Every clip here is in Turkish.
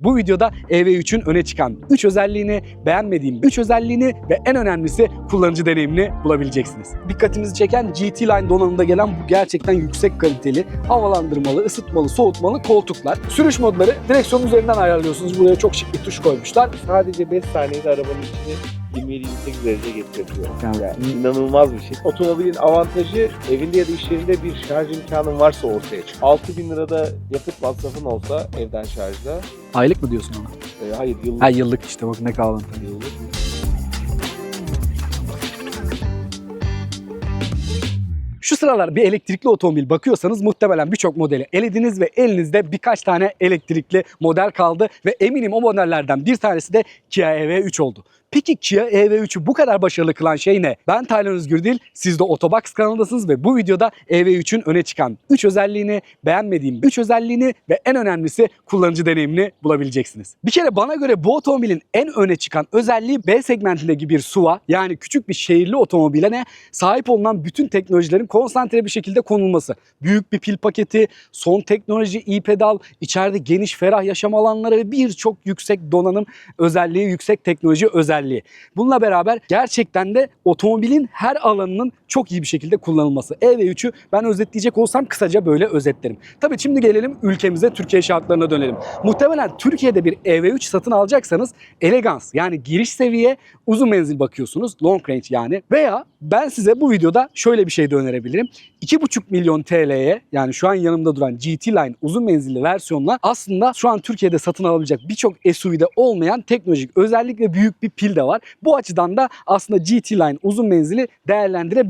Bu videoda EV3'ün öne çıkan 3 özelliğini, beğenmediğim 3 özelliğini ve en önemlisi kullanıcı deneyimini bulabileceksiniz. Dikkatinizi çeken GT Line donanımda gelen bu gerçekten yüksek kaliteli, havalandırmalı, ısıtmalı, soğutmalı koltuklar. Sürüş modları direksiyon üzerinden ayarlıyorsunuz. Buraya çok şık bir tuş koymuşlar. Sadece 5 saniyede arabanın içini 27-28 derece getirebiliyor. Yani Yani inanılmaz bir şey. Otomobilin avantajı evinde ya da iş yerinde bir şarj imkanın varsa ortaya çıkıyor. 6000 lirada yakıt masrafın olsa evden şarjda, aylık mı diyorsun ona? e, hayır yıllık Ha yıllık işte bak ne kalın. yıllık Şu sıralar bir elektrikli otomobil bakıyorsanız muhtemelen birçok modeli elediniz ve elinizde birkaç tane elektrikli model kaldı ve eminim o modellerden bir tanesi de Kia EV3 oldu. Peki Kia EV3'ü bu kadar başarılı kılan şey ne? Ben Taylan Özgürdil, siz de Otobox kanalındasınız ve bu videoda EV3'ün öne çıkan 3 özelliğini, beğenmediğim 3 özelliğini ve en önemlisi kullanıcı deneyimini bulabileceksiniz. Bir kere bana göre bu otomobilin en öne çıkan özelliği B segmentindeki bir SUV yani küçük bir şehirli otomobile sahip olunan bütün teknolojilerin konsantre bir şekilde konulması. Büyük bir pil paketi, son teknoloji e-pedal, içeride geniş ferah yaşam alanları ve birçok yüksek donanım özelliği, yüksek teknoloji özelliği. Bununla beraber gerçekten de otomobilin her alanının çok iyi bir şekilde kullanılması. EV3'ü ben özetleyecek olsam kısaca böyle özetlerim. Tabii şimdi gelelim ülkemize, Türkiye şartlarına dönelim. Muhtemelen Türkiye'de bir EV3 satın alacaksanız elegans yani giriş seviye uzun menzil bakıyorsunuz. Long range yani. Veya ben size bu videoda şöyle bir şey de önerebilirim. 2,5 milyon TL'ye yani şu an yanımda duran GT Line uzun menzilli versiyonla aslında şu an Türkiye'de satın alabilecek birçok SUV'de olmayan teknolojik özellik ve büyük bir pil de var. Bu açıdan da aslında GT Line uzun menzili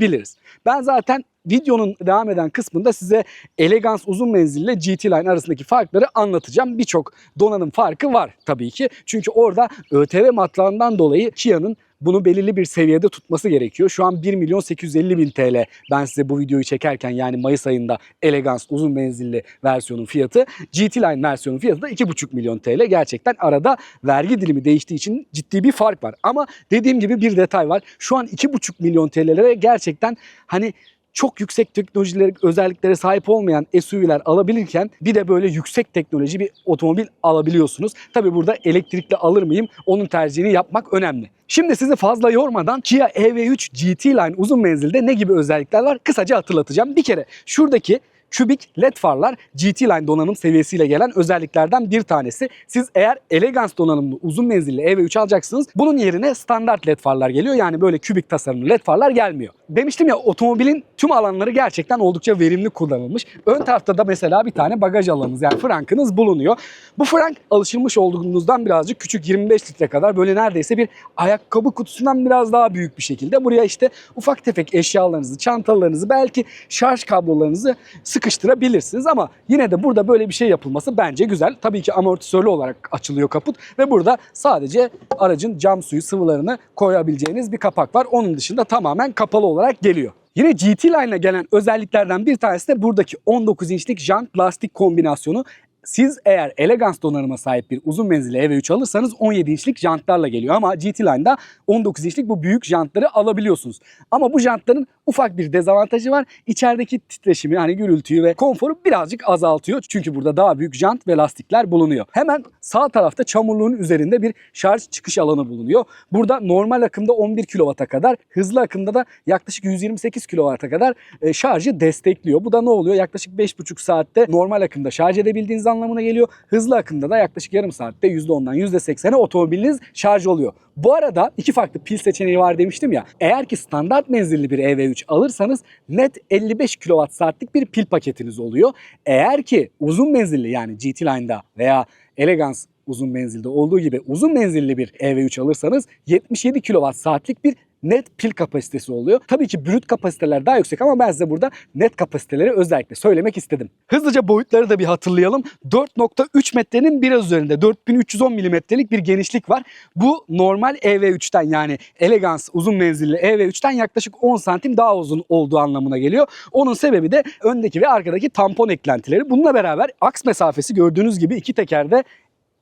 değerlendirebiliriz. Ben zaten videonun devam eden kısmında size elegans uzun menzille GT Line arasındaki farkları anlatacağım. Birçok donanım farkı var tabii ki. Çünkü orada ÖTV matlağından dolayı Kia'nın bunu belirli bir seviyede tutması gerekiyor. Şu an 1 milyon 850 bin TL ben size bu videoyu çekerken yani Mayıs ayında Elegans uzun menzilli versiyonun fiyatı. GT Line versiyonun fiyatı da 2,5 milyon TL. Gerçekten arada vergi dilimi değiştiği için ciddi bir fark var. Ama dediğim gibi bir detay var. Şu an 2,5 milyon TL'lere gerçekten hani çok yüksek teknolojilere, özelliklere sahip olmayan SUV'ler alabilirken bir de böyle yüksek teknoloji bir otomobil alabiliyorsunuz. Tabi burada elektrikli alır mıyım onun tercihini yapmak önemli. Şimdi sizi fazla yormadan Kia EV3 GT Line uzun menzilde ne gibi özellikler var kısaca hatırlatacağım. Bir kere şuradaki kübik led farlar GT Line donanım seviyesiyle gelen özelliklerden bir tanesi. Siz eğer elegans donanımlı uzun menzilli EV3 alacaksınız bunun yerine standart led farlar geliyor. Yani böyle kübik tasarımlı led farlar gelmiyor. Demiştim ya otomobilin tüm alanları gerçekten oldukça verimli kullanılmış. Ön tarafta da mesela bir tane bagaj alanınız yani frankınız bulunuyor. Bu frank alışılmış olduğunuzdan birazcık küçük 25 litre kadar böyle neredeyse bir ayakkabı kutusundan biraz daha büyük bir şekilde. Buraya işte ufak tefek eşyalarınızı, çantalarınızı belki şarj kablolarınızı sıkıştırabilirsiniz ama yine de burada böyle bir şey yapılması bence güzel. Tabii ki amortisörlü olarak açılıyor kaput ve burada sadece aracın cam suyu sıvılarını koyabileceğiniz bir kapak var. Onun dışında tamamen kapalı olarak geliyor. Yine GT Line'la gelen özelliklerden bir tanesi de buradaki 19 inçlik jant lastik kombinasyonu. Siz eğer elegans donanıma sahip bir uzun menzilli EV3 alırsanız 17 inçlik jantlarla geliyor ama GT Line'da 19 inçlik bu büyük jantları alabiliyorsunuz. Ama bu jantların ufak bir dezavantajı var. İçerideki titreşimi hani gürültüyü ve konforu birazcık azaltıyor. Çünkü burada daha büyük jant ve lastikler bulunuyor. Hemen sağ tarafta çamurluğun üzerinde bir şarj çıkış alanı bulunuyor. Burada normal akımda 11 kW'a kadar, hızlı akımda da yaklaşık 128 kW'a kadar e, şarjı destekliyor. Bu da ne oluyor? Yaklaşık 5,5 saatte normal akımda şarj edebildiğiniz anlamına geliyor. Hızlı akımda da yaklaşık yarım saatte %10'dan %80'e otomobiliniz şarj oluyor. Bu arada iki farklı pil seçeneği var demiştim ya. Eğer ki standart menzilli bir EV3 alırsanız net 55 kWh saatlik bir pil paketiniz oluyor. Eğer ki uzun menzilli yani GT Line'da veya Elegance uzun menzilde olduğu gibi uzun menzilli bir EV3 alırsanız 77 kWh saatlik bir net pil kapasitesi oluyor. Tabii ki brüt kapasiteler daha yüksek ama ben size burada net kapasiteleri özellikle söylemek istedim. Hızlıca boyutları da bir hatırlayalım. 4.3 metrenin biraz üzerinde 4310 milimetrelik bir genişlik var. Bu normal EV3'ten yani Elegance uzun menzilli EV3'ten yaklaşık 10 santim daha uzun olduğu anlamına geliyor. Onun sebebi de öndeki ve arkadaki tampon eklentileri. Bununla beraber aks mesafesi gördüğünüz gibi iki tekerde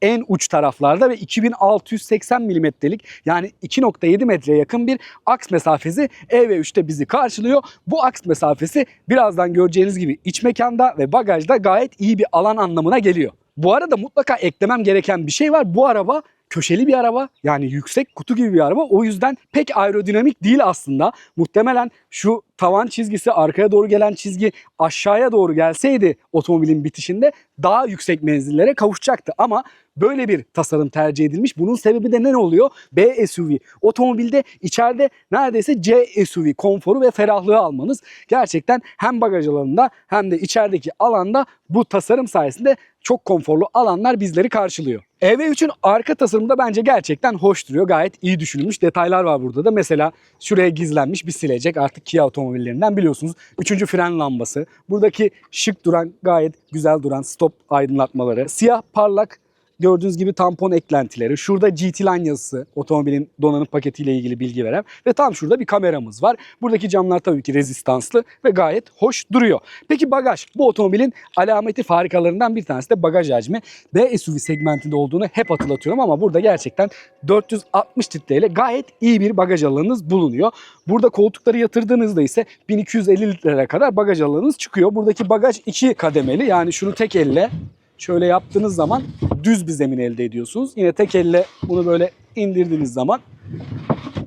en uç taraflarda ve 2680 milimetrelik yani 2.7 metreye yakın bir aks mesafesi EV3'te bizi karşılıyor. Bu aks mesafesi birazdan göreceğiniz gibi iç mekanda ve bagajda gayet iyi bir alan anlamına geliyor. Bu arada mutlaka eklemem gereken bir şey var. Bu araba köşeli bir araba yani yüksek kutu gibi bir araba. O yüzden pek aerodinamik değil aslında. Muhtemelen şu tavan çizgisi arkaya doğru gelen çizgi aşağıya doğru gelseydi otomobilin bitişinde daha yüksek menzillere kavuşacaktı. Ama böyle bir tasarım tercih edilmiş. Bunun sebebi de ne oluyor? B SUV. Otomobilde içeride neredeyse C SUV konforu ve ferahlığı almanız gerçekten hem bagaj alanında hem de içerideki alanda bu tasarım sayesinde çok konforlu alanlar bizleri karşılıyor. EV3'ün arka tasarımı da bence gerçekten hoş duruyor. Gayet iyi düşünülmüş detaylar var burada da. Mesela şuraya gizlenmiş bir silecek artık Kia otomobillerinden biliyorsunuz. Üçüncü fren lambası. Buradaki şık duran gayet güzel duran stop aydınlatmaları. Siyah parlak Gördüğünüz gibi tampon eklentileri. Şurada GT Line yazısı otomobilin donanım paketiyle ilgili bilgi veren. Ve tam şurada bir kameramız var. Buradaki camlar tabii ki rezistanslı ve gayet hoş duruyor. Peki bagaj. Bu otomobilin alameti farikalarından bir tanesi de bagaj hacmi. B SUV segmentinde olduğunu hep hatırlatıyorum ama burada gerçekten 460 litreyle gayet iyi bir bagaj alanınız bulunuyor. Burada koltukları yatırdığınızda ise 1250 litrelere kadar bagaj alanınız çıkıyor. Buradaki bagaj iki kademeli yani şunu tek elle şöyle yaptığınız zaman düz bir zemin elde ediyorsunuz. Yine tek elle bunu böyle indirdiğiniz zaman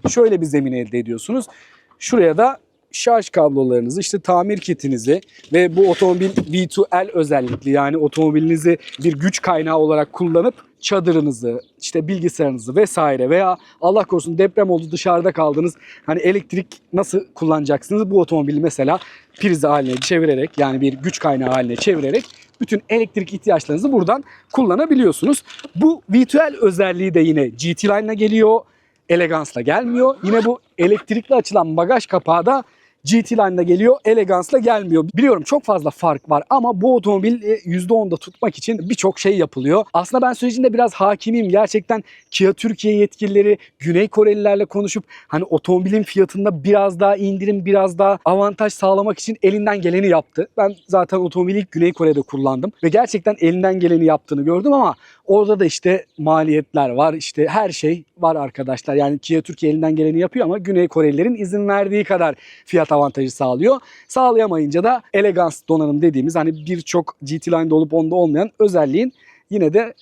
şöyle bir zemin elde ediyorsunuz. Şuraya da şarj kablolarınızı, işte tamir kitinizi ve bu otomobil V2L özellikli yani otomobilinizi bir güç kaynağı olarak kullanıp çadırınızı, işte bilgisayarınızı vesaire veya Allah korusun deprem oldu dışarıda kaldınız. Hani elektrik nasıl kullanacaksınız? Bu otomobili mesela priz haline çevirerek yani bir güç kaynağı haline çevirerek bütün elektrik ihtiyaçlarınızı buradan kullanabiliyorsunuz. Bu V2L özelliği de yine GT Line'la geliyor. Elegance'la gelmiyor. Yine bu elektrikli açılan bagaj kapağı da GT Line'da geliyor, Elegance'la gelmiyor. Biliyorum çok fazla fark var ama bu otomobil e, %10'da tutmak için birçok şey yapılıyor. Aslında ben sürecinde biraz hakimiyim. Gerçekten Kia Türkiye yetkilileri Güney Korelilerle konuşup hani otomobilin fiyatında biraz daha indirim, biraz daha avantaj sağlamak için elinden geleni yaptı. Ben zaten otomobili ilk Güney Kore'de kullandım ve gerçekten elinden geleni yaptığını gördüm ama orada da işte maliyetler var, işte her şey var arkadaşlar. Yani Kia Türkiye elinden geleni yapıyor ama Güney Korelilerin izin verdiği kadar fiyat avantajı sağlıyor. Sağlayamayınca da Elegance donanım dediğimiz hani birçok GT Line'da olup onda olmayan özelliğin yine de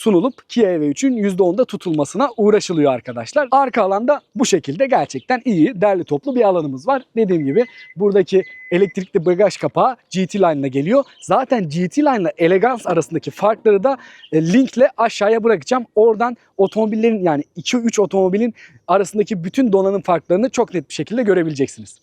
sunulup Kia EV3'ün %10'da tutulmasına uğraşılıyor arkadaşlar. Arka alanda bu şekilde gerçekten iyi, derli toplu bir alanımız var. Dediğim gibi buradaki elektrikli bagaj kapağı GT Line'la geliyor. Zaten GT Line ile Elegance arasındaki farkları da e, linkle aşağıya bırakacağım. Oradan otomobillerin yani 2-3 otomobilin arasındaki bütün donanım farklarını çok net bir şekilde görebileceksiniz.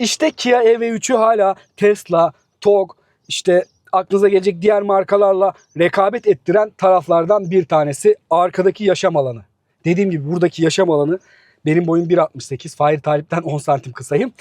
İşte Kia EV3'ü hala Tesla, TOG, işte aklınıza gelecek diğer markalarla rekabet ettiren taraflardan bir tanesi arkadaki yaşam alanı. Dediğim gibi buradaki yaşam alanı benim boyum 1.68. Fahir Talip'ten 10 santim kısayım.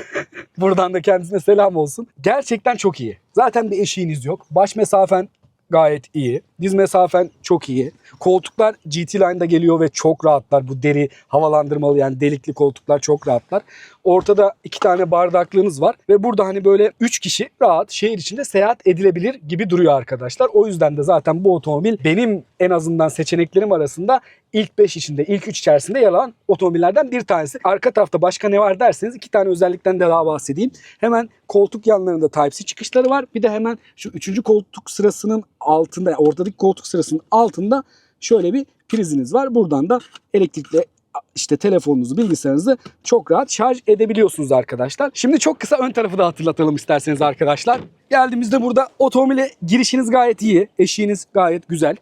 Buradan da kendisine selam olsun. Gerçekten çok iyi. Zaten bir eşiğiniz yok. Baş mesafen gayet iyi. Diz mesafen çok iyi. Koltuklar GT Line'da geliyor ve çok rahatlar. Bu deri havalandırmalı yani delikli koltuklar çok rahatlar. Ortada iki tane bardaklığınız var ve burada hani böyle üç kişi rahat şehir içinde seyahat edilebilir gibi duruyor arkadaşlar. O yüzden de zaten bu otomobil benim en azından seçeneklerim arasında ilk 5 içinde, ilk 3 içerisinde yer alan otomobillerden bir tanesi. Arka tarafta başka ne var derseniz iki tane özellikten de daha bahsedeyim. Hemen koltuk yanlarında Type-C çıkışları var. Bir de hemen şu üçüncü koltuk sırasının altında, ortadaki koltuk sırasının altında şöyle bir priziniz var. Buradan da elektrikle işte telefonunuzu, bilgisayarınızı çok rahat şarj edebiliyorsunuz arkadaşlar. Şimdi çok kısa ön tarafı da hatırlatalım isterseniz arkadaşlar. Geldiğimizde burada otomobile girişiniz gayet iyi. Eşiğiniz gayet güzel.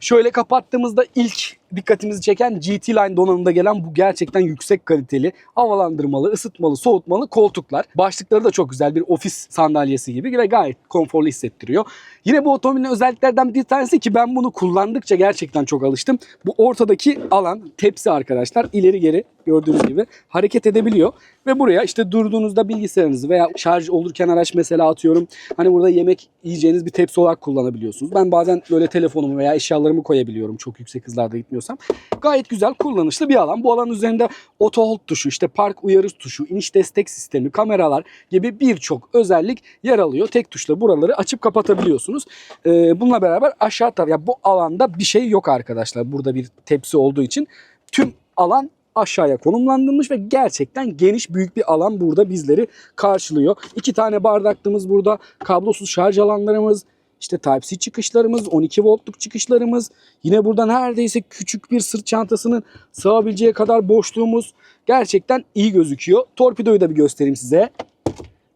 Şöyle kapattığımızda ilk dikkatimizi çeken GT Line donanımında gelen bu gerçekten yüksek kaliteli havalandırmalı, ısıtmalı, soğutmalı koltuklar. Başlıkları da çok güzel bir ofis sandalyesi gibi ve gayet konforlu hissettiriyor. Yine bu otomobilin özelliklerden bir tanesi ki ben bunu kullandıkça gerçekten çok alıştım. Bu ortadaki alan tepsi arkadaşlar ileri geri gördüğünüz gibi hareket edebiliyor. Ve buraya işte durduğunuzda bilgisayarınızı veya şarj olurken araç mesela atıyorum. Hani burada yemek yiyeceğiniz bir tepsi olarak kullanabiliyorsunuz. Ben bazen böyle telefonumu veya eşyalarımı koyabiliyorum çok yüksek hızlarda gitmiyorsam. Gayet güzel kullanışlı bir alan. Bu alan üzerinde auto hold tuşu, işte park uyarı tuşu, iniş destek sistemi, kameralar gibi birçok özellik yer alıyor. Tek tuşla buraları açıp kapatabiliyorsunuz. Ee, bununla beraber aşağı taraf, ya bu alanda bir şey yok arkadaşlar. Burada bir tepsi olduğu için tüm alan aşağıya konumlandırılmış ve gerçekten geniş büyük bir alan burada bizleri karşılıyor. İki tane bardaklığımız burada, kablosuz şarj alanlarımız, işte Type-C çıkışlarımız, 12 voltluk çıkışlarımız. Yine burada neredeyse küçük bir sırt çantasının sığabileceği kadar boşluğumuz gerçekten iyi gözüküyor. Torpidoyu da bir göstereyim size.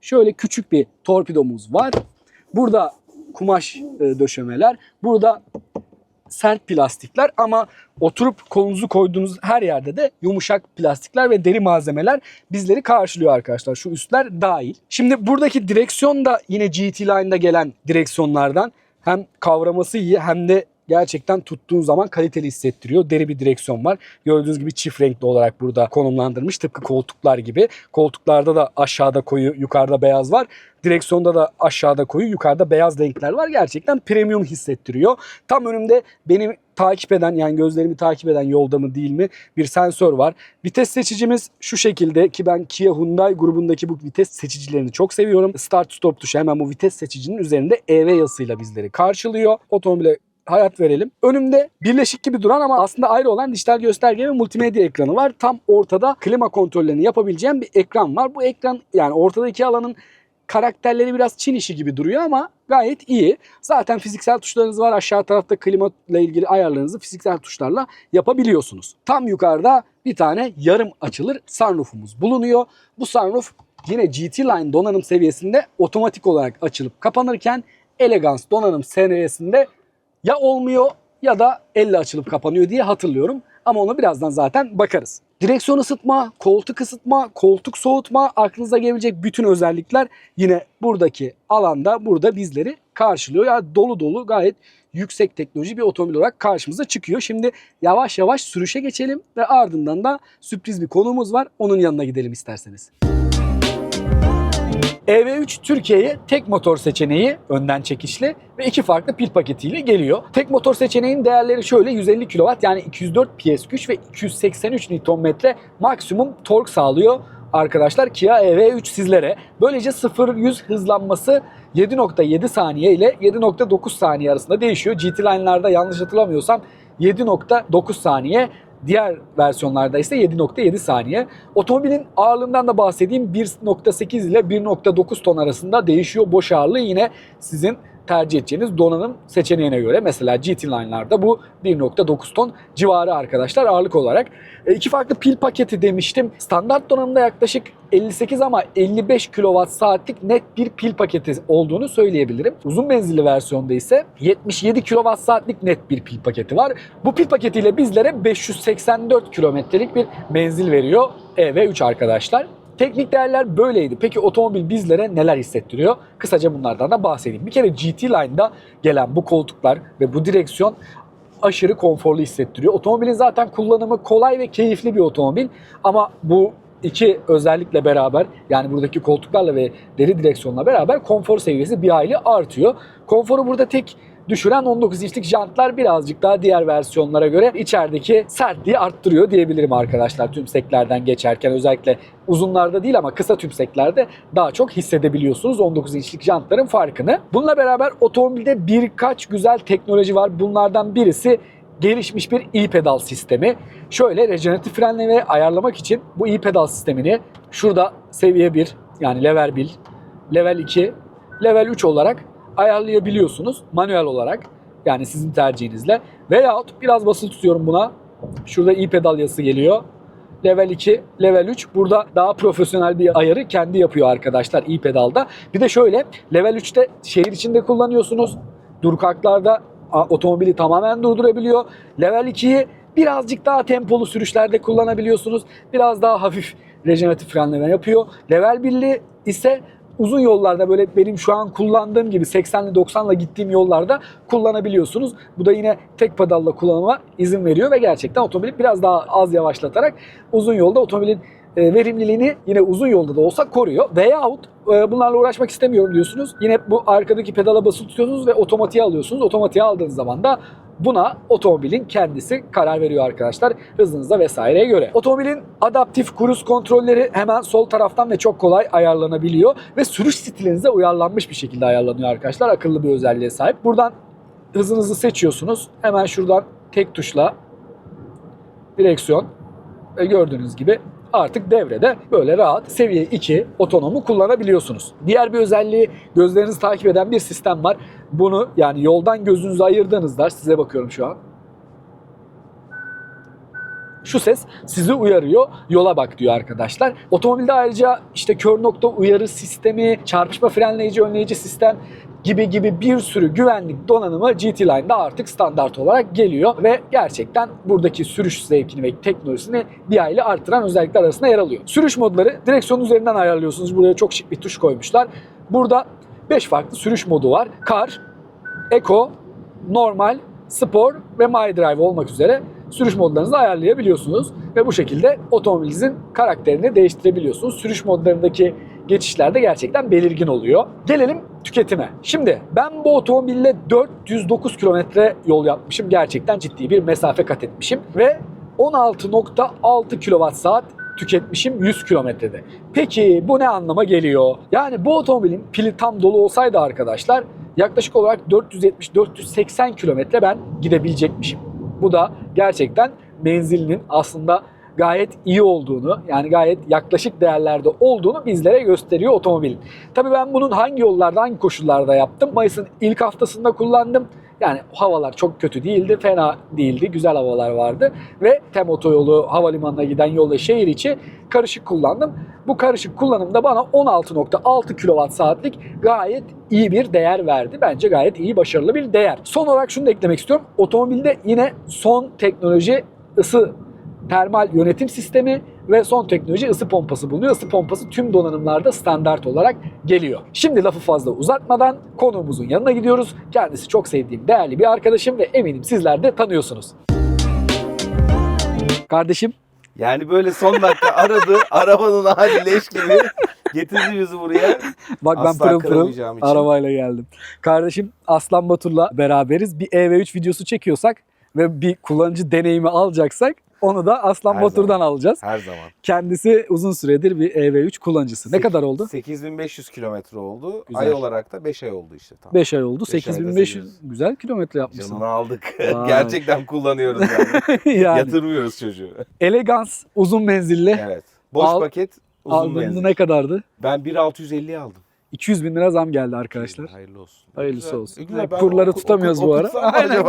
Şöyle küçük bir torpidomuz var. Burada kumaş e, döşemeler. Burada sert plastikler ama oturup kolunuzu koyduğunuz her yerde de yumuşak plastikler ve deri malzemeler bizleri karşılıyor arkadaşlar. Şu üstler dahil. Şimdi buradaki direksiyon da yine GT Line'da gelen direksiyonlardan. Hem kavraması iyi hem de gerçekten tuttuğun zaman kaliteli hissettiriyor. Deri bir direksiyon var. Gördüğünüz gibi çift renkli olarak burada konumlandırmış. Tıpkı koltuklar gibi. Koltuklarda da aşağıda koyu, yukarıda beyaz var. Direksiyonda da aşağıda koyu, yukarıda beyaz renkler var. Gerçekten premium hissettiriyor. Tam önümde benim takip eden yani gözlerimi takip eden yolda mı değil mi bir sensör var. Vites seçicimiz şu şekilde ki ben Kia Hyundai grubundaki bu vites seçicilerini çok seviyorum. Start stop tuşu hemen bu vites seçicinin üzerinde EV yazısıyla bizleri karşılıyor. Otomobile hayat verelim. Önümde birleşik gibi duran ama aslında ayrı olan dijital gösterge ve multimedya ekranı var. Tam ortada klima kontrollerini yapabileceğim bir ekran var. Bu ekran yani ortadaki alanın karakterleri biraz Çin işi gibi duruyor ama gayet iyi. Zaten fiziksel tuşlarınız var. Aşağı tarafta klima ile ilgili ayarlarınızı fiziksel tuşlarla yapabiliyorsunuz. Tam yukarıda bir tane yarım açılır sunroofumuz bulunuyor. Bu sunroof yine GT Line donanım seviyesinde otomatik olarak açılıp kapanırken Elegance donanım seviyesinde ya olmuyor ya da elle açılıp kapanıyor diye hatırlıyorum. Ama ona birazdan zaten bakarız. Direksiyon ısıtma, koltuk ısıtma, koltuk soğutma, aklınıza gelebilecek bütün özellikler yine buradaki alanda burada bizleri karşılıyor. Yani dolu dolu gayet yüksek teknoloji bir otomobil olarak karşımıza çıkıyor. Şimdi yavaş yavaş sürüşe geçelim ve ardından da sürpriz bir konuğumuz var. Onun yanına gidelim isterseniz. EV3 Türkiye'ye tek motor seçeneği önden çekişli ve iki farklı pil paketiyle geliyor. Tek motor seçeneğin değerleri şöyle 150 kW yani 204 PS güç ve 283 Nm maksimum tork sağlıyor arkadaşlar Kia EV3 sizlere. Böylece 0-100 hızlanması 7.7 saniye ile 7.9 saniye arasında değişiyor. GT Line'larda yanlış hatırlamıyorsam 7.9 saniye. Diğer versiyonlarda ise 7.7 saniye. Otomobilin ağırlığından da bahsedeyim. 1.8 ile 1.9 ton arasında değişiyor. Boş ağırlığı yine sizin tercih edeceğiniz donanım seçeneğine göre. Mesela GT Line'larda bu 1.9 ton civarı arkadaşlar ağırlık olarak. E, iki farklı pil paketi demiştim. Standart donanımda yaklaşık 58 ama 55 kWh saatlik net bir pil paketi olduğunu söyleyebilirim. Uzun menzilli versiyonda ise 77 kWh saatlik net bir pil paketi var. Bu pil paketiyle bizlere 584 kilometrelik bir menzil veriyor EV3 arkadaşlar. Teknik değerler böyleydi. Peki otomobil bizlere neler hissettiriyor? Kısaca bunlardan da bahsedeyim. Bir kere GT Line'da gelen bu koltuklar ve bu direksiyon aşırı konforlu hissettiriyor. Otomobilin zaten kullanımı kolay ve keyifli bir otomobil ama bu iki özellikle beraber yani buradaki koltuklarla ve deri direksiyonla beraber konfor seviyesi bir hayli artıyor. Konforu burada tek düşüren 19 inçlik jantlar birazcık daha diğer versiyonlara göre içerideki sertliği arttırıyor diyebilirim arkadaşlar tümseklerden geçerken özellikle uzunlarda değil ama kısa tümseklerde daha çok hissedebiliyorsunuz 19 inçlik jantların farkını. Bununla beraber otomobilde birkaç güzel teknoloji var. Bunlardan birisi gelişmiş bir e-pedal sistemi. Şöyle rejeneratif frenleme ayarlamak için bu e-pedal sistemini şurada seviye 1 yani level 1, level 2, level 3 olarak ayarlayabiliyorsunuz manuel olarak. Yani sizin tercihinizle. Veyahut biraz basılı tutuyorum buna. Şurada e-pedal yazısı geliyor. Level 2, level 3 burada daha profesyonel bir ayarı kendi yapıyor arkadaşlar e-pedalda. Bir de şöyle level 3'te şehir içinde kullanıyorsunuz. Durkaklarda otomobili tamamen durdurabiliyor. Level 2'yi birazcık daha tempolu sürüşlerde kullanabiliyorsunuz. Biraz daha hafif rejeneratif frenleme yapıyor. Level 1'li ise uzun yollarda böyle benim şu an kullandığım gibi 80'li 90'la gittiğim yollarda kullanabiliyorsunuz. Bu da yine tek pedalla kullanıma izin veriyor ve gerçekten otomobili biraz daha az yavaşlatarak uzun yolda otomobilin e, verimliliğini yine uzun yolda da olsa koruyor. Veyahut e, bunlarla uğraşmak istemiyorum diyorsunuz. Yine bu arkadaki pedala basılı tutuyorsunuz ve otomatiğe alıyorsunuz. Otomatiğe aldığınız zaman da Buna otomobilin kendisi karar veriyor arkadaşlar hızınıza vesaireye göre. Otomobilin adaptif kruz kontrolleri hemen sol taraftan ve çok kolay ayarlanabiliyor ve sürüş stilinize uyarlanmış bir şekilde ayarlanıyor arkadaşlar. Akıllı bir özelliğe sahip. Buradan hızınızı seçiyorsunuz. Hemen şuradan tek tuşla direksiyon ve gördüğünüz gibi artık devrede böyle rahat seviye 2 otonomu kullanabiliyorsunuz. Diğer bir özelliği gözlerinizi takip eden bir sistem var. Bunu yani yoldan gözünüzü ayırdığınızda size bakıyorum şu an. Şu ses sizi uyarıyor. Yola bak diyor arkadaşlar. Otomobilde ayrıca işte kör nokta uyarı sistemi, çarpışma frenleyici önleyici sistem gibi gibi bir sürü güvenlik donanımı GT Line'da artık standart olarak geliyor ve gerçekten buradaki sürüş zevkini ve teknolojisini bir hayli arttıran özellikler arasında yer alıyor. Sürüş modları direksiyon üzerinden ayarlıyorsunuz. Buraya çok şık bir tuş koymuşlar. Burada 5 farklı sürüş modu var. Car, Eco, Normal, Spor ve My Drive olmak üzere sürüş modlarınızı ayarlayabiliyorsunuz ve bu şekilde otomobilinizin karakterini değiştirebiliyorsunuz. Sürüş modlarındaki geçişler de gerçekten belirgin oluyor. Gelelim tüketime. Şimdi ben bu otomobille 409 kilometre yol yapmışım. Gerçekten ciddi bir mesafe kat etmişim ve 16.6 kWh saat tüketmişim 100 kilometrede. Peki bu ne anlama geliyor? Yani bu otomobilin pili tam dolu olsaydı arkadaşlar yaklaşık olarak 470-480 kilometre ben gidebilecekmişim. Bu da gerçekten menzilinin aslında gayet iyi olduğunu yani gayet yaklaşık değerlerde olduğunu bizlere gösteriyor otomobilin. Tabii ben bunun hangi yollarda hangi koşullarda yaptım? Mayıs'ın ilk haftasında kullandım. Yani havalar çok kötü değildi, fena değildi, güzel havalar vardı. Ve Tem otoyolu havalimanına giden yolda şehir içi karışık kullandım. Bu karışık kullanımda bana 16.6 kWh saatlik gayet iyi bir değer verdi. Bence gayet iyi, başarılı bir değer. Son olarak şunu da eklemek istiyorum. Otomobilde yine son teknoloji ısı termal yönetim sistemi ve son teknoloji ısı pompası bulunuyor. Isı pompası tüm donanımlarda standart olarak geliyor. Şimdi lafı fazla uzatmadan konuğumuzun yanına gidiyoruz. Kendisi çok sevdiğim değerli bir arkadaşım ve eminim sizler de tanıyorsunuz. Kardeşim Yani böyle son dakika aradı. arabanın hali leş gibi. Getirdi yüzü buraya. bak ben Asla pırıl pırıl için. arabayla geldim. Kardeşim Aslan Batur'la beraberiz. Bir EV3 videosu çekiyorsak ve bir kullanıcı deneyimi alacaksak onu da Aslan Her Batur'dan zaman. alacağız. Her zaman. Kendisi uzun süredir bir EV3 kullanıcısı. Ne Sek- kadar oldu? 8500 kilometre oldu. Güzel. Ay olarak da 5 ay oldu işte. Tam. 5 ay oldu. Beş ayda 8500 sekiz. güzel kilometre yapmışsın. Canını aldık. Gerçekten kullanıyoruz yani. yani Yatırmıyoruz çocuğu. elegans, uzun menzilli. Evet. Boş Al- paket uzun Aldığında menzil. ne kadardı? Ben 1.650 aldım. 200 bin lira zam geldi arkadaşlar. Hayırlı olsun. Hayırlısı olsun. Güzel. Kurları oku- tutamıyoruz oku- bu ara. Aynen.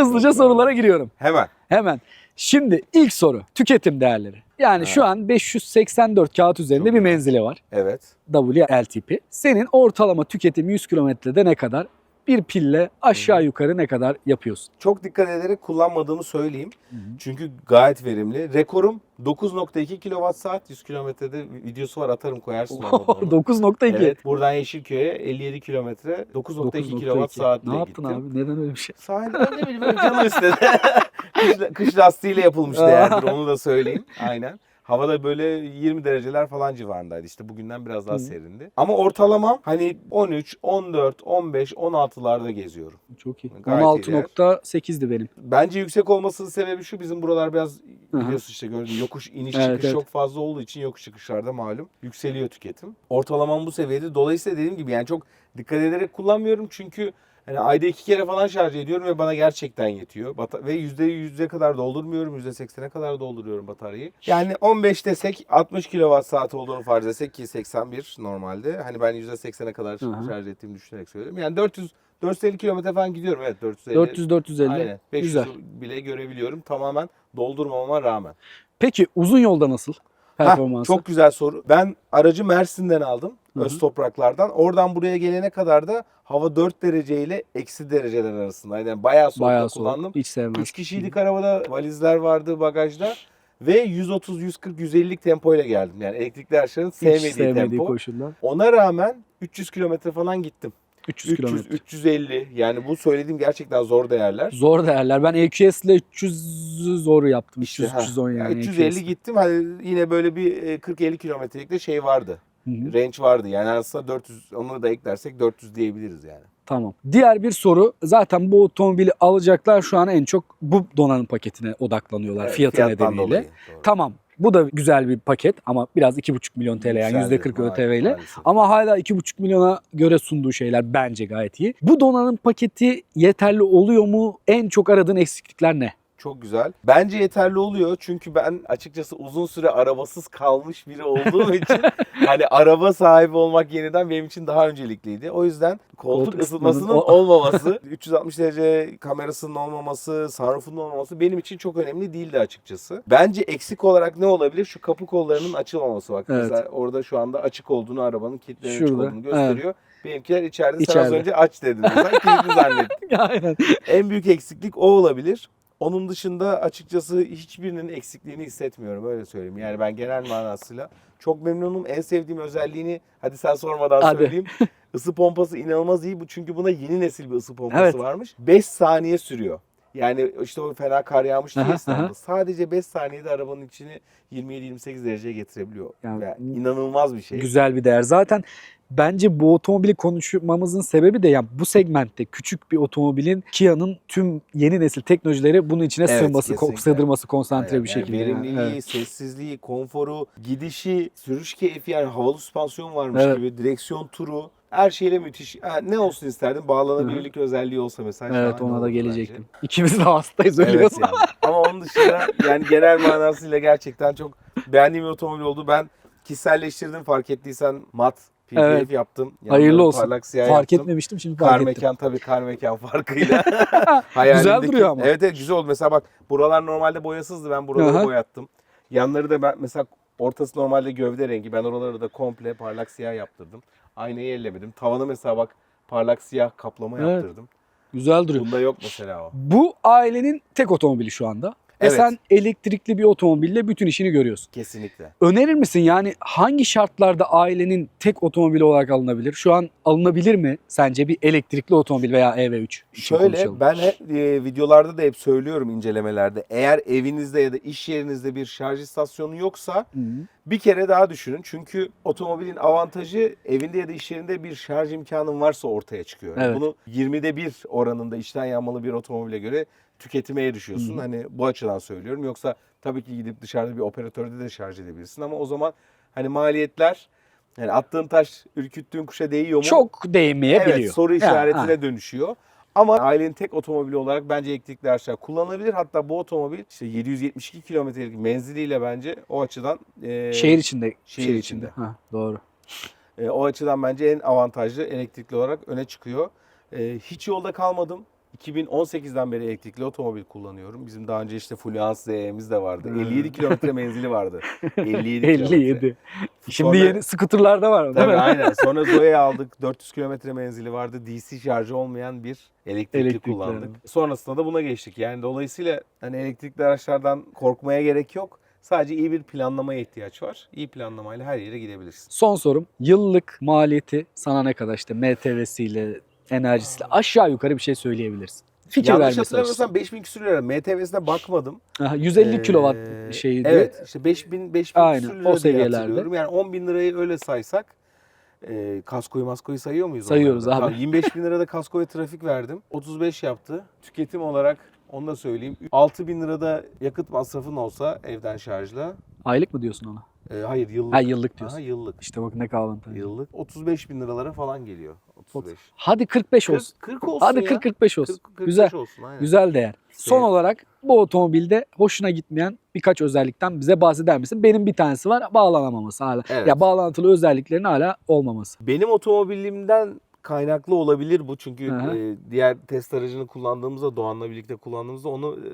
Hızlıca sorulara giriyorum. Hemen. Hemen. Şimdi ilk soru. Tüketim değerleri. Yani Ha. şu an 584 kağıt üzerinde Çok bir menzili var. Evet. WLTP. Senin ortalama tüketim 100 kilometrede ne kadar? Bir pille aşağı yukarı ne kadar yapıyorsun? Çok dikkat ederek kullanmadığımı söyleyeyim. Çünkü gayet verimli. Rekorum 9.2 kWh saat 100 kilometrede videosu var atarım koyarsın onu. 9.2. Evet buradan Yeşilköy'e 57 kilometre 9.2 kWh 9.2. saatle Ne yaptın gittim. abi? Neden öyle bir şey? Sahilde ne bileyim canım istedi. kış, kış lastiğiyle yapılmış değerdir onu da söyleyeyim. Aynen. Havada böyle 20 dereceler falan civarındaydı. İşte bugünden biraz daha Hı. serindi. Ama ortalamam hani 13, 14, 15, 16'larda geziyorum. Çok iyi. Gayet iyi 16.8'di benim. Bence yüksek olmasının sebebi şu bizim buralar biraz biliyorsun işte gördüğün yokuş iniş Evet, çıkış evet. çok fazla olduğu için yokuş çıkışlarda malum yükseliyor tüketim. Ortalamam bu seviyede. Dolayısıyla dediğim gibi yani çok dikkat ederek kullanmıyorum çünkü hani ayda iki kere falan şarj ediyorum ve bana gerçekten yetiyor. Bata- ve yüzde yüze kadar doldurmuyorum. Yüzde seksene kadar dolduruyorum bataryayı. Yani 15 desek 60 kWh saat olduğunu farz etsek ki 81 normalde. Hani ben yüzde seksene kadar Hı hı. şarj ettiğimi düşünerek söylüyorum. Yani 400 450 kilometre falan gidiyorum. Evet 450. 400 450. Aynen. 500 Güzel. bile görebiliyorum tamamen doldurmamama rağmen. Peki uzun yolda nasıl? Heh, Performansı. çok güzel soru. Ben aracı Mersin'den aldım. Hı hı. Öz topraklardan. Oradan buraya gelene kadar da hava 4 derece ile eksi dereceler arasında. Yani bayağı soğukta Bayağı kullandım. soğuk. Hiç sevmem. 3 kişiydik arabada. Valizler vardı bagajda. Ve 130, 140, 150'lik tempoyla geldim. Yani elektrikli araçların Hiç sevmediği, sevmediği tempo. koşullar. Ona rağmen 300 kilometre falan gittim. 300, 300, kilometre. 350. Yani bu söylediğim gerçekten zor değerler. Zor değerler. Ben EQS ile 300'ü zor yaptım. İşte, 300 ha. 310 yani. E 350 EQS gittim. Hani yine böyle bir e, 40-50 kilometrelik de şey vardı. Hı hı. Range vardı. Yani aslında 400 onu da eklersek 400 diyebiliriz yani. Tamam. Diğer bir soru. Zaten bu otomobili alacaklar şu an en çok bu donanım paketine odaklanıyorlar Evet, fiyatı nedeniyle. dolayı, doğru. Tamam. Bu da güzel bir paket ama biraz 2,5 milyon TL yani Yükseldi, %40 ma- ÖTV ile. maalesef. Ama hala 2,5 milyona göre sunduğu şeyler bence gayet iyi. Bu donanım paketi yeterli oluyor mu? En çok aradığın eksiklikler ne? Çok güzel. Bence yeterli oluyor çünkü ben açıkçası uzun süre arabasız kalmış biri olduğum için hani araba sahibi olmak yeniden benim için daha öncelikliydi. O yüzden koltuk, Koltuk ısıtmasının olmaması, 360 derece kamerasının olmaması, sunroof'un olmaması benim için çok önemli değildi açıkçası. Bence eksik olarak ne olabilir? Şu kapı kollarının açılmaması bak. Evet. Mesela orada şu anda açık olduğunu arabanın kilitlerinin açık olduğunu gösteriyor. Benimkiler içeride. Sen az İçeride. önce aç dedin. Mesela kilitli zannettim. Aynen. En büyük eksiklik o olabilir. Onun dışında açıkçası hiçbirinin eksikliğini hissetmiyorum öyle söyleyeyim. Yani ben genel manasıyla çok memnunum. En sevdiğim özelliğini hadi sen sormadan Hadi. söyleyeyim. Isı pompası inanılmaz iyi bu çünkü buna yeni nesil bir ısı pompası Evet. varmış. 5 saniye sürüyor. Yani işte o fena kar yağmıştı Aha, ya İstanbul'da. Sadece 5 saniyede arabanın içini 27-28 dereceye getirebiliyor. Yani- Yani, inanılmaz bir şey. Güzel bir değer. Zaten bence bu otomobili konuşmamızın sebebi de yani bu segmentte küçük bir otomobilin Kia'nın tüm yeni nesil teknolojileri bunun içine Evet, sığması, kesinlikle. sığdırması konsantre Aynen. bir Yani şekilde. yani. verimliliği, Evet. sessizliği, konforu, gidişi, sürüş keyfi yani havalı süspansiyon varmış Evet. gibi, direksiyon turu her şeyle müthiş. Ha, ne olsun isterdim? Bağlanabilirlik özelliği olsa mesela. Evet ona da gelecektim. İkimiz de hastayız öyle Evet yani. Ama onun dışında yani genel manasıyla gerçekten çok beğendiğim bir otomobil oldu. Ben kişiselleştirdim fark ettiysen mat PDF Evet. yaptım. Hayırlı Yanlarını olsun. Parlak siyah Fark yaptım. etmemiştim şimdi Kar fark ettim. mekan tabii kar mekan farkıyla. Güzel duruyor ama. Evet evet güzel oldu. Mesela bak buralar normalde boyasızdı. Ben buraları Aha. boyattım. Yanları da ben mesela ortası normalde gövde rengi. Ben oraları da komple parlak siyah yaptırdım. Aynayı ellemedim. Tavanı mesela bak parlak siyah kaplama Evet. yaptırdım. Güzel duruyor. Bunda yok mesela o. Bu ailenin tek otomobili şu anda. Ve Evet. sen elektrikli bir otomobille bütün işini görüyorsun. Kesinlikle. Önerir misin yani hangi şartlarda ailenin tek otomobili olarak alınabilir? Şu an alınabilir mi sence bir elektrikli otomobil veya EV3? için Şöyle konuşalım. ben hep, e, videolarda da hep söylüyorum incelemelerde. Eğer evinizde ya da iş yerinizde bir şarj istasyonu yoksa Hı. bir kere daha düşünün. Çünkü otomobilin avantajı evinde ya da iş yerinde bir şarj imkanın varsa ortaya çıkıyor. Yani Evet. Bunu 20'de 1 oranında içten yanmalı bir otomobile göre tüketime erişiyorsun. Hı. Hani bu açıdan söylüyorum. Yoksa tabii ki gidip dışarıda bir operatörde de şarj edebilirsin ama o zaman hani maliyetler yani attığın taş ürküttüğün kuşa değiyor mu? Çok değmeyebiliyor. Evet soru Yani, işaretine ha. dönüşüyor. Ama ailenin tek otomobili olarak bence elektrikli araçlar kullanılabilir. Hatta bu otomobil işte 772 kilometrelik menziliyle bence o açıdan e, Şehir içinde. Şehir Şehir, içinde. içinde. Ha, doğru. e, o açıdan bence en avantajlı elektrikli olarak öne çıkıyor. E, hiç yolda kalmadım. 2018'den beri elektrikli otomobil kullanıyorum. Bizim daha önce işte Fluence ZE'miz de vardı. Hmm. 57 kilometre menzili vardı. 57 kilometre. 57. Şimdi Sonra- yeni scooter'larda var değil Tabii mi? aynen. Sonra Zoe'yi aldık. 400 kilometre menzili vardı. DC şarjı olmayan bir elektrikli, Elektrikli, kullandık. Sonrasında da buna geçtik. Yani dolayısıyla hani elektrikli araçlardan korkmaya gerek yok. Sadece iyi bir planlamaya ihtiyaç var. İyi planlamayla her yere gidebilirsin. Son sorum. Yıllık maliyeti sana ne kadar işte MTV'siyle, enerjisiyle aşağı yukarı bir şey söyleyebilirsin. Fikir Yanlış vermesi hatırlamıyorsam açısından. 5000 küsur lira. MTV'sine bakmadım. Aha, 150 Ee, kilowatt şeydi. Evet işte 5000 5000 Aynen, küsur o lira diye seviyelerde. hatırlıyorum. Yani 10 bin lirayı öyle saysak e, kaskoyu maskoyu sayıyor muyuz? Sayıyoruz onlarda? abi. Tamam, 25 bin lirada kaskoya trafik verdim. 35 yaptı. Tüketim olarak onu da söyleyeyim. 6 bin lirada yakıt masrafın olsa evden şarjla. Aylık mı diyorsun ona? e, hayır yıllık. Ha yıllık Aha, diyorsun. yıllık. İşte bak ne avantajlı. Yıllık. 35 bin liralara falan geliyor. 35. Hadi 45 40, olsun. 40 olsun Hadi ya. 40-45 olsun. 40, 45 Güzel. olsun aynen. Güzel değer. Son Evet. olarak bu otomobilde hoşuna gitmeyen birkaç özellikten bize bahseder misin? Benim bir tanesi var bağlanamaması hala. Evet. Ya bağlantılı özelliklerin hala olmaması. Benim otomobilimden kaynaklı olabilir bu çünkü e, diğer test aracını kullandığımızda Doğan'la birlikte kullandığımızda onu e,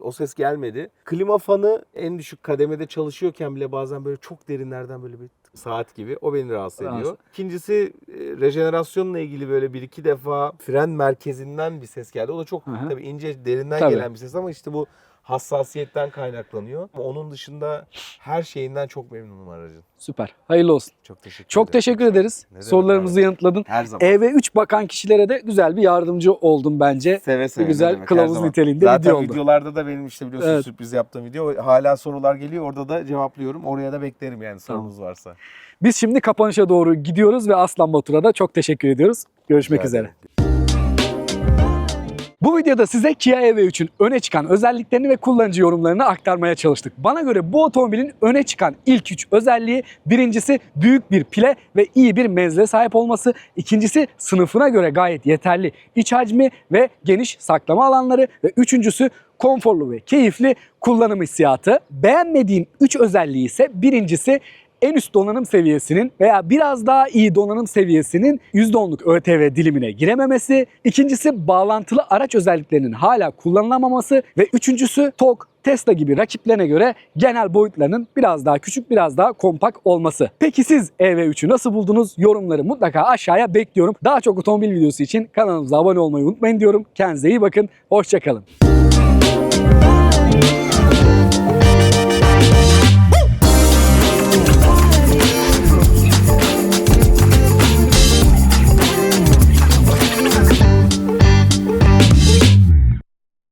o ses gelmedi. Klima fanı en düşük kademede çalışıyorken bile bazen böyle çok derinlerden böyle bir saat gibi o beni rahatsız ediyor. Rahatsız. İkincisi e, rejenerasyonla ilgili böyle bir iki defa fren merkezinden bir ses geldi. O da çok Hı hı. tabii ince derinden Tabii. gelen bir ses ama işte bu hassasiyetten kaynaklanıyor. Ama onun dışında her şeyinden çok memnunum aracın. Süper. Hayırlı olsun. Çok teşekkür Çok ederim. teşekkür ederiz. Ne demek Sorularımızı abi. yanıtladın. Her zaman. EV3 bakan kişilere de güzel bir yardımcı oldun bence. Seve seve. Bir güzel demek, kılavuz niteliğinde Zaten video oldu. videolarda da benim işte biliyorsun Evet. sürpriz yaptığım video. Hala sorular geliyor. Orada da cevaplıyorum. Oraya da beklerim yani sorunuz varsa. Biz şimdi kapanışa doğru gidiyoruz ve Aslan Batur'a da çok teşekkür ediyoruz. Görüşmek Rica üzere. ederim. Bu videoda size Kia EV3'ün öne çıkan özelliklerini ve kullanıcı yorumlarını aktarmaya çalıştık. Bana göre bu otomobilin öne çıkan ilk üç özelliği birincisi büyük bir pile ve iyi bir menzile sahip olması. İkincisi sınıfına göre gayet yeterli iç hacmi ve geniş saklama alanları ve üçüncüsü konforlu ve keyifli kullanım hissiyatı. Beğenmediğim 3 özelliği ise birincisi en üst donanım seviyesinin veya biraz daha iyi donanım seviyesinin %10'luk ÖTV dilimine girememesi. İkincisi bağlantılı araç özelliklerinin hala kullanılamaması ve üçüncüsü TOG, Tesla gibi rakiplerine göre genel boyutlarının biraz daha küçük, biraz daha kompak olması. Peki siz EV3'ü nasıl buldunuz? Yorumları mutlaka aşağıya bekliyorum. Daha çok otomobil videosu için kanalımıza abone olmayı unutmayın diyorum. Kendinize iyi bakın. Hoşçakalın.